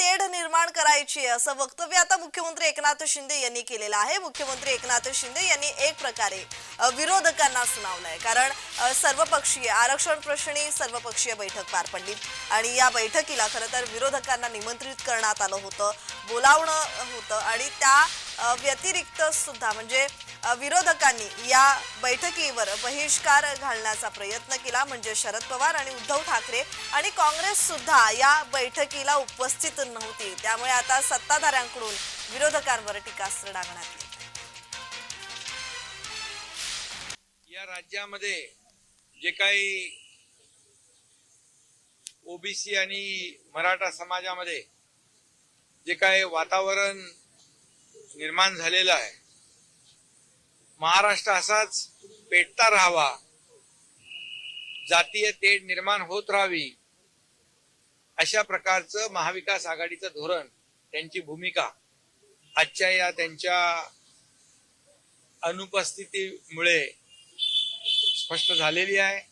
तेढ निर्माण करायची आहे असं वक्तव्य आता मुख्यमंत्री एकनाथ शिंदे यांनी केलेलं आहे. मुख्यमंत्री एकनाथ शिंदे यांनी एक प्रकारे विरोधकांना सुनावलंय. कारण सर्वपक्षीय आरक्षण प्रश्नी सर्वपक्षीय बैठक पार पडली. आणि या बैठकीला खरं तर विरोधकांना निमंत्रित करण्यात आलं होतं बोलावणं होतं. आणि त्या व्यतिरिक्त सुद्धा म्हणजे विरोधकांनी या बैठकीवर बहिष्कार घालण्याचा प्रयत्न केला म्हणजे शरद पवार आणि उद्धव ठाकरे आणि काँग्रेस सुद्धा या बैठकीला उपस्थित नव्हती त्यामुळे आता सत्ताधाऱ्यांकडून विरोधकांवर टीकास्त्र डागण्यात येत आहे. या राज्यामध्ये जे काही ओबीसी आणि मराठा समाजामध्ये जे काही वातावरण निर्माण झालेला आहे. महाराष्ट्र असाच पेटता राहावा. जातीय तेढ निर्माण होत राहावी. अशा प्रकारचं महाविकास आघाडीचं धोरण त्यांची भूमिका. आजच्या या त्यांच्या अनुपस्थितीमुळे स्पष्ट झालेली आहे.